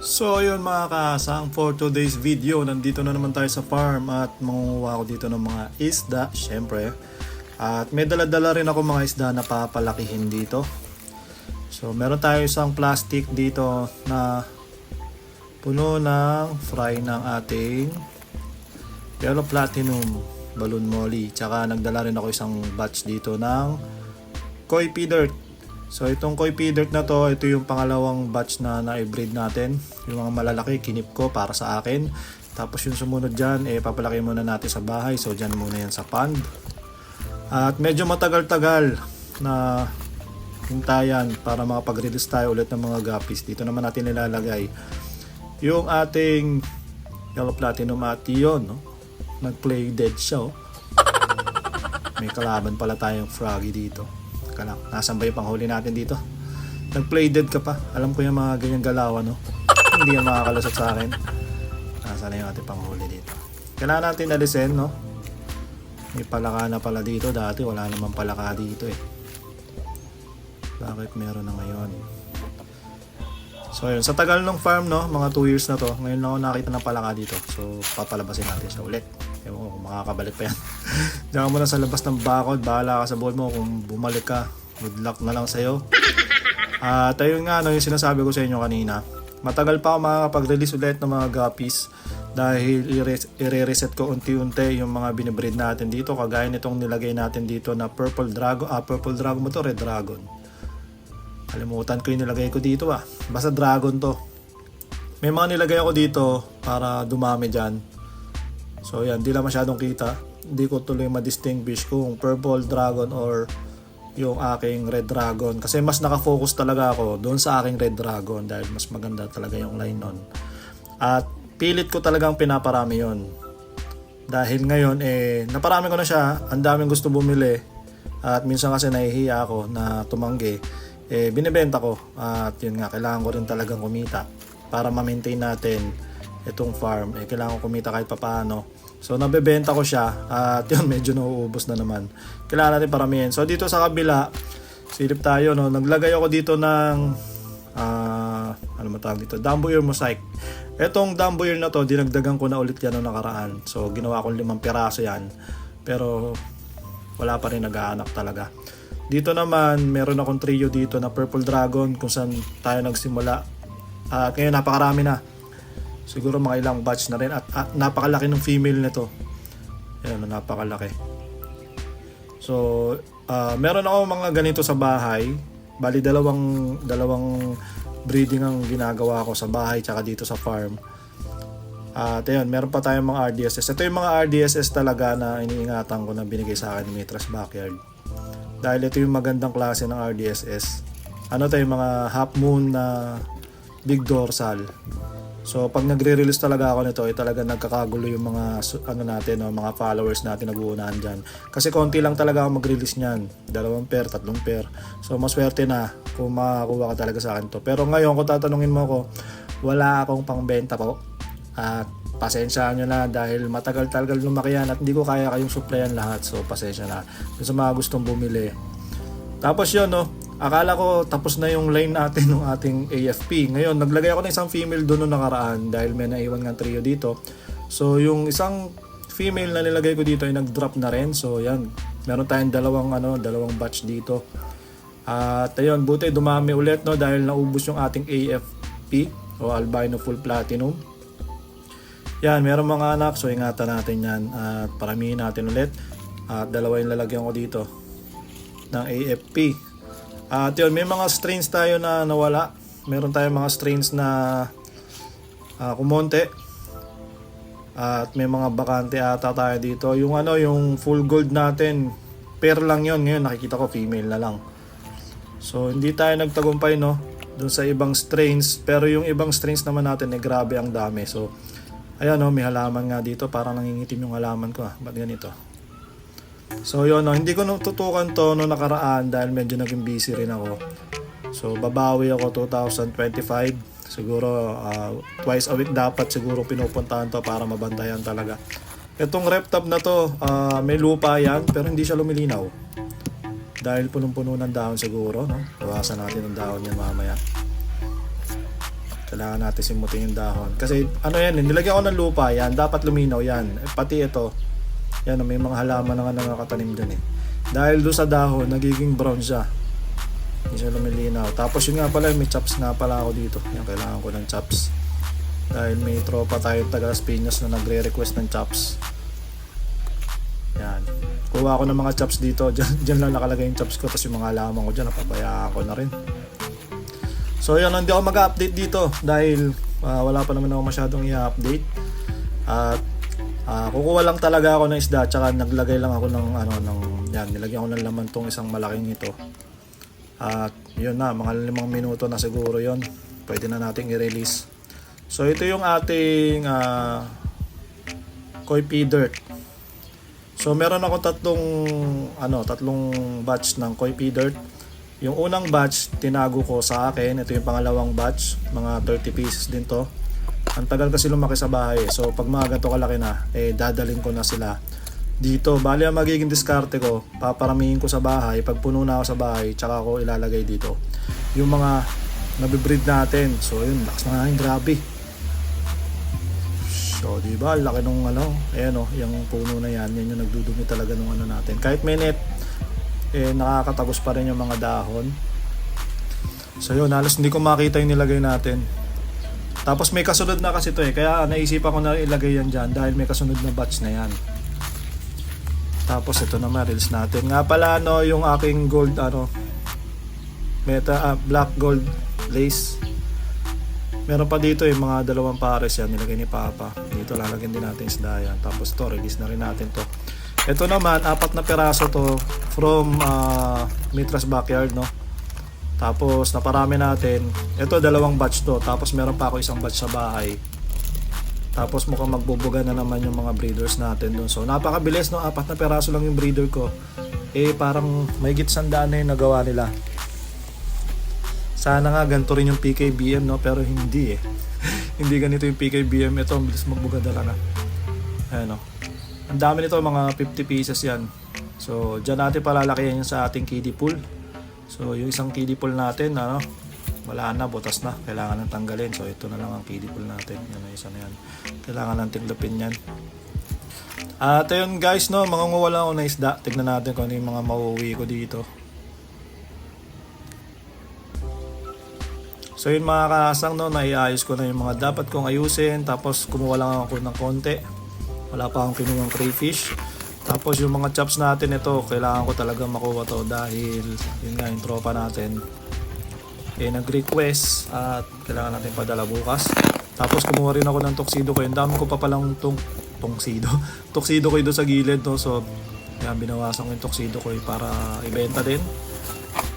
So ayun mga kasang for today's video, nandito na naman tayo sa farm at mangunguha ako dito ng mga isda, syempre. At may dala-dala rin ako mga isda na papalakihin dito. So meron tayo isang plastic dito na puno ng fry ng ating yellow platinum balloon molly. Tsaka nagdala rin ako isang batch dito ng koi pea dirt. So itong koi pea dirt na to, ito yung pangalawang batch na na-breed natin. Yung mga malalaki, kinip ko para sa akin. Tapos yung sumunod dyan, eh, papalaki muna natin sa bahay. So dyan muna yan sa pond. At medyo matagal-tagal na hintayan para makapag-release tayo ulit ng mga guppies. Dito naman natin nilalagay yung ating yellow platinum at yun, no? Nag-play dead siya, oh. May kalaban pala tayong froggy dito. Teka lang, nasan ba yung panghuli natin dito? Nag-play dead ka pa. Alam ko yung mga ganyan galawan, no? Hindi yan makakalusot sa akin. Nasaan na yung ating panghuli dito? Kailangan natin alisin, no? May palaka na pala dito. Dati wala naman palaka dito, eh. Bakit meron na ngayon? So yun, sa tagal ng farm no, mga 2 years na to, ngayon lang ako nakita ng palaka dito. So papalabasin natin siya ulit. Ewan ko kung makakabalik pa yan. Diyan ka muna sa labas ng bakod, bahala ka sa buhay mo kung bumalik ka. Good luck na lang sa'yo. At ayun nga, no, yung sinasabi ko sa inyo kanina, matagal pa ako makakapag-release ulit ng mga guppies dahil i-res- i-reset ko unti-unti yung mga binibreed natin dito kagaya nitong nilagay natin dito na purple dragon ah purple dragon mo to red dragon Kalimutan ko yung nilagay ko dito ah. Basta dragon to. May mga nilagay ako dito para dumami dyan. So yan, di lang masyadong kita. Hindi ko tuloy ma-distinguish kung purple dragon or yung aking red dragon. Kasi mas nakafocus talaga ako doon sa aking red dragon dahil mas maganda talaga yung line nun. At pilit ko talagang pinaparami yon Dahil ngayon, eh, naparami ko na siya. Ang daming gusto bumili. At minsan kasi nahihiya ako na tumanggi eh binebenta ko at yun nga kailangan ko rin talagang kumita para ma-maintain natin itong farm eh kailangan ko kumita kahit papaano. So nabebenta ko siya at yun medyo nauubos na naman. Kailangan natin paramihin. So dito sa kabila silip tayo no? Naglagay ako dito ng ah ano matawag dito? Dumbo Ear Mosaic. Etong Dumbo Ear na to dinagdagan ko na ulit yan noong nakaraan. So ginawa ko limang piraso yan. Pero wala pa rin nag-aanak talaga. Dito naman, meron akong trio dito na Purple Dragon kung saan tayo nagsimula. At ngayon napakarami na. Siguro mga ilang batch na rin at, at napakalaki ng female nito. Ayan, napakalaki. So, ah, meron ako mga ganito sa bahay. Bali dalawang dalawang breeding ang ginagawa ko sa bahay tsaka dito sa farm. At ayun, meron pa tayong mga RDSS. Ito yung mga RDSS talaga na iniingatan ko na binigay sa akin ni Mitras Backyard dahil ito yung magandang klase ng RDSS. Ano tayo mga half moon na big dorsal. So pag nagre-release talaga ako nito, ay talaga nagkakagulo yung mga ano natin, no, mga followers natin naguunahan diyan. Kasi konti lang talaga ako mag-release niyan. Dalawang pair, tatlong pair. So maswerte na kung makakuha ka talaga sa akin to. Pero ngayon kung tatanungin mo ako, wala akong pangbenta po. At pasensya nyo na dahil matagal-tagal lumaki yan at hindi ko kaya kayong supplyan lahat. So pasensya na. Dun sa mga gustong bumili. Tapos yun, no, akala ko tapos na yung line natin ng ating AFP. Ngayon, naglagay ako ng isang female doon nung nakaraan dahil may naiwan nga trio dito. So yung isang female na nilagay ko dito ay nag-drop na rin. So yan, meron tayong dalawang ano, dalawang batch dito. At ayun, buti dumami ulit no dahil naubos yung ating AFP o albino full platinum. Yan, meron mga anak, so ingatan natin yan at paramihin natin ulit. At dalawa yung lalagyan ko dito ng AFP. At yun, may mga strains tayo na nawala. Meron tayong mga strains na ah, kumonte. At may mga bakante ata tayo dito. Yung ano, yung full gold natin, pair lang yon Ngayon nakikita ko female na lang. So hindi tayo nagtagumpay no dun sa ibang strains pero yung ibang strains naman natin eh grabe ang dami. So ayan no may halaman nga dito parang nangingitim yung halaman ko ah. Ba't ganito? So yun no, hindi ko natutukan to no nakaraan dahil medyo naging busy rin ako. So babawi ako 2025. Siguro ah, twice a week dapat siguro pinupuntahan to para mabantayan talaga. Itong reptop na to, ah, may lupa yan pero hindi siya lumilinaw. Dahil punong-puno ng dahon siguro, no? Bawasan natin ang dahon yan mamaya. Kailangan natin simutin yung dahon. Kasi ano yan, eh, nilagyan ko ng lupa yan, dapat luminaw yan. Eh, pati ito, yan, may mga halaman na nga nakakatanim dyan eh. Dahil doon sa dahon, nagiging brown siya. Hindi siya lumilinaw. Tapos yun nga pala, may chops nga pala ako dito. Yan, kailangan ko ng chops. Dahil may tropa tayo taga Las na nagre-request ng chops. Yan. Kuha ako ng mga chops dito. Diyan, diyan lang nakalagay yung chops ko. Tapos yung mga halaman ko dyan, napabayaan ko na rin. So yun, hindi ako mag-update dito dahil ah, wala pa naman ako masyadong i-update. At ah, kukuha lang talaga ako ng isda tsaka naglagay lang ako ng ano ng yan, nilagyan ko ng laman tong isang malaking ito. At yun na, mga limang minuto na siguro yon Pwede na nating i-release. So ito yung ating uh, koi pea dirt. So meron ako tatlong ano, tatlong batch ng koi pea dirt. Yung unang batch, tinago ko sa akin. Ito yung pangalawang batch. Mga 30 pieces din to. Ang tagal kasi lumaki sa bahay. So, pag mga gato kalaki na, eh, dadalhin ko na sila dito. Bali, ang magiging diskarte ko, paparamihin ko sa bahay. Pag puno na ako sa bahay, tsaka ko ilalagay dito. Yung mga nabibreed natin. So, yun, lakas na nga grabe. So, di ba? Laki nung ano, ayan o, yung puno na yan, yan yung nagdudumi talaga nung ano natin. Kahit may net, eh, nakakatagos pa rin yung mga dahon. So yun, halos hindi ko makita yung nilagay natin. Tapos may kasunod na kasi to eh, kaya naisipan ko na ilagay yan dyan dahil may kasunod na batch na yan. Tapos ito naman, reels natin. Nga pala no, yung aking gold, ano, meta, ah, black gold lace. Meron pa dito yung mga dalawang pares yan, nilagay ni Papa. Dito lalagyan din natin isda yan. Tapos to, release na rin natin to. Ito naman, apat na peraso to from uh, Mitras Backyard, no? Tapos, naparami natin. Ito, dalawang batch to. Tapos, meron pa ako isang batch sa bahay. Tapos, mukhang magbubuga na naman yung mga breeders natin doon. So, napakabilis, no? Apat na peraso lang yung breeder ko. Eh, parang may sandaan na yung nagawa nila. Sana nga ganito rin yung PKBM, no? Pero hindi eh. hindi ganito yung PKBM. Ito, ang bilis magbuga talaga. Ayan, no? Ang dami nito, mga 50 pieces yan. So, dyan natin palalakihan yan sa ating kiddie pool. So, yung isang kiddie pool natin, ano, wala na, butas na. Kailangan nang tanggalin. So, ito na lang ang kiddie pool natin. Yan isa na yan. Kailangan nang tiglapin yan. At ayun guys, no, mangunguha lang ako ng isda. Tignan natin kung ano yung mga mauuwi ko dito. So yun mga kasang no, naiayos ko na yung mga dapat kong ayusin. Tapos kumuha lang ako ng konti. Wala pa akong kinuha crayfish. Tapos yung mga chops natin ito, kailangan ko talaga makuha to dahil yun nga yung tropa natin eh nag-request at kailangan natin padala bukas. Tapos kumuha rin ako ng tuxedo ko. Yung dami ko pa palang tung tuxedo. tuxedo ko doon sa gilid no. So yan binawasan ko yung tuxedo ko eh, para ibenta din.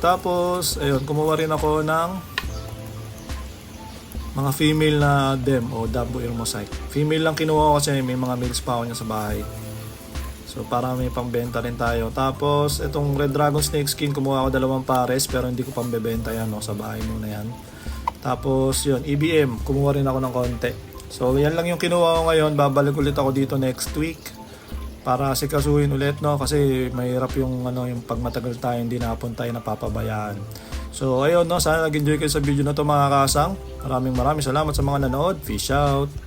Tapos ayun, kumuha rin ako ng mga female na dem o Dabo Mosaic. Female lang kinuha ko kasi may mga males pa ako niya sa bahay. So para may pangbenta rin tayo. Tapos itong Red Dragon Snake Skin kumuha ako dalawang pares pero hindi ko pambebenta yan no, sa bahay muna yan. Tapos yun, EBM, kumuha rin ako ng konti. So yan lang yung kinuha ko ngayon. Babalik ulit ako dito next week para sikasuhin ulit no kasi mahirap yung ano yung pag matagal tayo hindi napunta tayo napapabayaan. So ayun no, sana nag-enjoy kayo sa video na to mga kasang. Maraming maraming salamat sa mga nanood. Peace out.